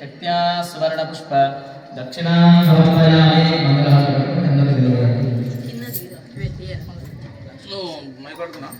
శక్త్యా సువర్ణ పుష్ప దక్షిణా సమర్పయామి మంగళ నువ్వు మైపడుతున్నా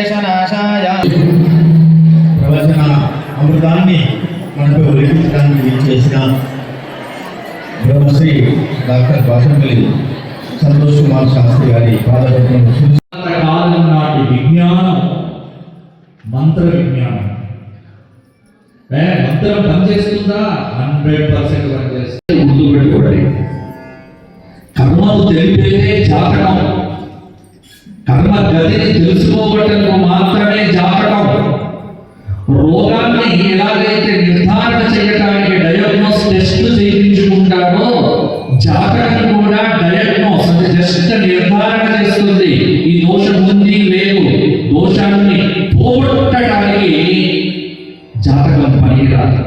క్లేశనాశాయ ప్రవచన అమృతాన్ని మనకు వినిపించడానికి చేసిన బ్రహ్మశ్రీ డాక్టర్ బాసంపల్లి సంతోష్ కుమార్ శాస్త్రి గారి పాదపత్రం కాలం నాటి విజ్ఞానం మంత్ర విజ్ఞానం. మంత్రం పనిచేస్తుందా? హండ్రెడ్ పర్సెంట్ పనిచేస్తుంది. గుర్తుపెట్టుకోండి కర్మను తెలిపేదే జాతకం. కర్మ గతిని తెలుసుకోవటం మాత్రమే జాతకం. రోగాన్ని ఎలాగైతే నిర్ధారణ చేయడానికి డయాగ్నోస్ టెస్ట్ చేయించుకుంటారో జాతకం కూడా డయాగ్నోస్ అంటే జస్ట్ నిర్ధారణ చేస్తుంది. ఈ దోషం ఉంది లేదు దోషాన్ని పోగొట్టడానికి జాతకం పనికిరాదు.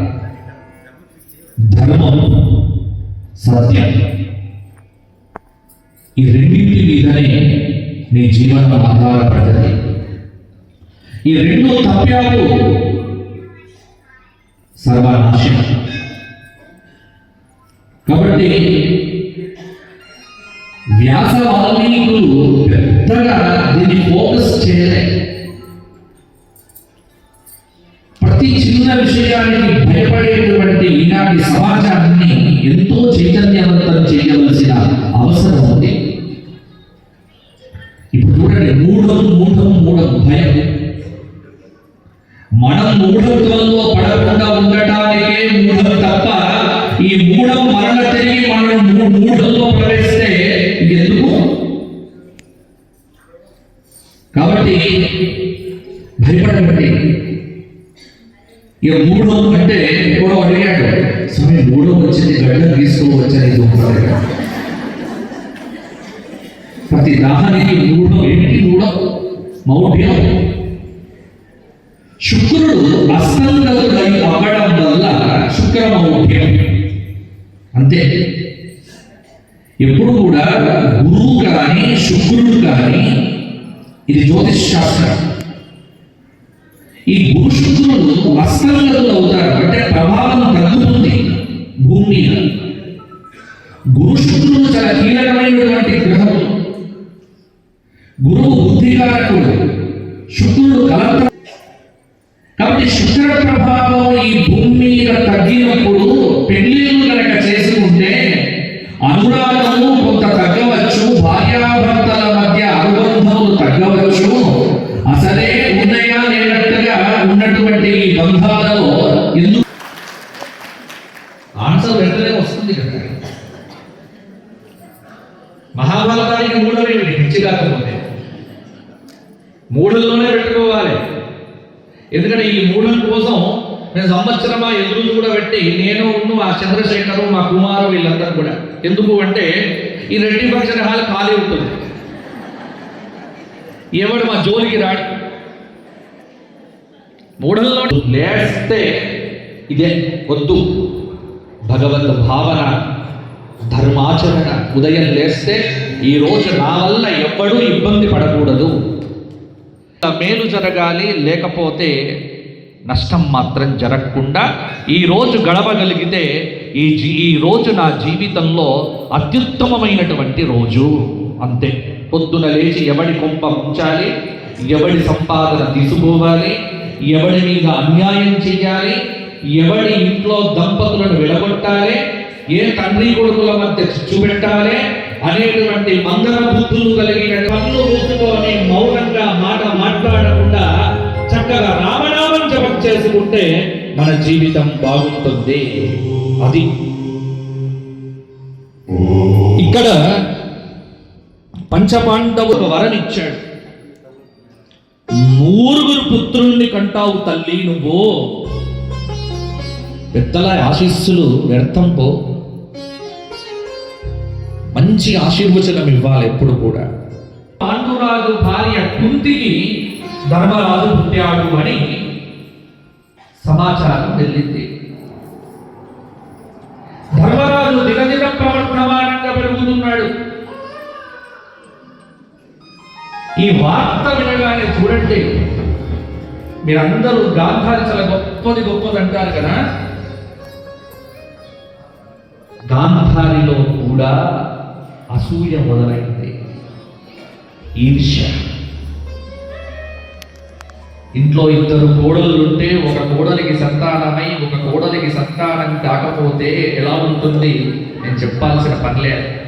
ధర్మం సత్యం. ఈ రెండు నీ జీవనం ఆధారపడ్డది ఈ రెండు తప్పాలు సర్వనాశనం. కాబట్టి వ్యాస వాల్మీకులు పెద్దగా దీన్ని ఫోకస్ చేయలే. ప్రతి చిన్న విషయానికి భయపడేటువంటి ఈనాటి సమాజాన్ని ఎంతో చైతన్యవంతం చేయవలసి మనం మూఢత్వంలో పడకుండా ఉండటానికే మూఢం తప్ప ఈ మూఢం మరణ తిరిగి మనం మూఢంలో ప్రవేశిస్తే ఎందుకు? కాబట్టి భయపడకండి. ఇక మూఢం అంటే కూడా అడిగాడు సమయం మూఢం వచ్చింది గడ్డ తీసుకోవచ్చని ప్రతి దాహానికి మూఢం ఏమిటి మూఢం? మౌఢ్యం శుక్రుడు అస్తంగతుడై అవ్వడం వల్ల శుక్రమౌఢ్యం అంతే. ఎప్పుడు కూడా గురువు కానీ శుక్రుడు కానీ ఇది జ్యోతిష్ శాస్త్రం. ఈ గురు శుక్రుడు అస్తంగతులు అవుతారు. అంటే ప్రభావం తగ్గుతుంది భూమి మీద. గురు శుక్రుడు చాలా కీలకమైనటువంటి గ్రహం గురువు బుద్ధికారకుడు శుక్రుడు కలంత కాబట్టి శుక్ర ప్రభావం ఈ భూమి మహాభారతానికి మూడవ ఏమిటి పిచ్చి కాకపోతే. మూడుల్లోనే పెట్టుకోవాలి. ఎందుకంటే ఈ మూడుల కోసం నేను సంవత్సరమా ఎదురు కూడా పెట్టి నేను ఉన్ను మా చంద్రశేఖరు మా కుమారు వీళ్ళందరూ కూడా. ఎందుకు అంటే ఈ రెడ్డి ఫంక్షన్ హాల్ ఖాళీ ఉంటుంది. ఎవడు మా జోలికి రాడు. మూఢంలో లేస్తే ఇదే వద్దు. భగవద్ భావన ధర్మాచరణ ఉదయం లేస్తే ఈ రోజు నా వల్ల ఎవ్వడూ ఇబ్బంది పడకూడదు. మేలు జరగాలి లేకపోతే నష్టం మాత్రం జరగకుండా ఈ రోజు గడవగలిగితే ఈ జీ ఈ రోజు నా జీవితంలో అత్యుత్తమమైనటువంటి రోజు. అంతే. పొద్దున లేచి ఎవడి కొంప ఉంచాలి ఎవడి సంపాదన తీసుకోవాలి ఎవడి మీద అన్యాయం చేయాలి ఎవడి ఇంట్లో దంపతులను విడగొట్టాలి? ఏ తండ్రి కొడుకుల మధ్య చిచ్చు అనేటువంటి మంగళ బుద్ధులు కలిగిన కళ్ళు మూసుకొని మౌనంగా మాట మాట్లాడకుండా చక్కగా రామనామం జపం చేసుకుంటే మన జీవితం బాగుంటుంది. అది. ఇక్కడ పంచపాండవు వరం ఇచ్చాడు నూరుగురు పుత్రుల్ని కంటావు తల్లి నువ్వు. పెద్దల ఆశీస్సులు వ్యర్థం పో. మంచి ఆశీర్వచనం ఇవ్వాలి ఎప్పుడు కూడా. పాండురాజు భార్య కుంతికి ధర్మరాజు పుట్టాడు అని సమాచారం వెళ్ళింది. ధర్మరాజు దిగదిగ ప్రమాణంగా పెరుగుతున్నాడు. ఈ వార్త వినగానే చూడండి మీరందరూ గాంధారి చాలా గొప్పది గొప్పది అంటారు కదా. గాంధారిలో కూడా అసూయ మొదలైంది. ఈర్ష్య. ఇంట్లో ఇద్దరు కోడలు ఉంటే ఒక కోడలికి సంతానమై ఒక కోడలికి సంతానం కాకపోతే ఎలా ఉంటుంది? నేను చెప్పాల్సిన పనిలేదు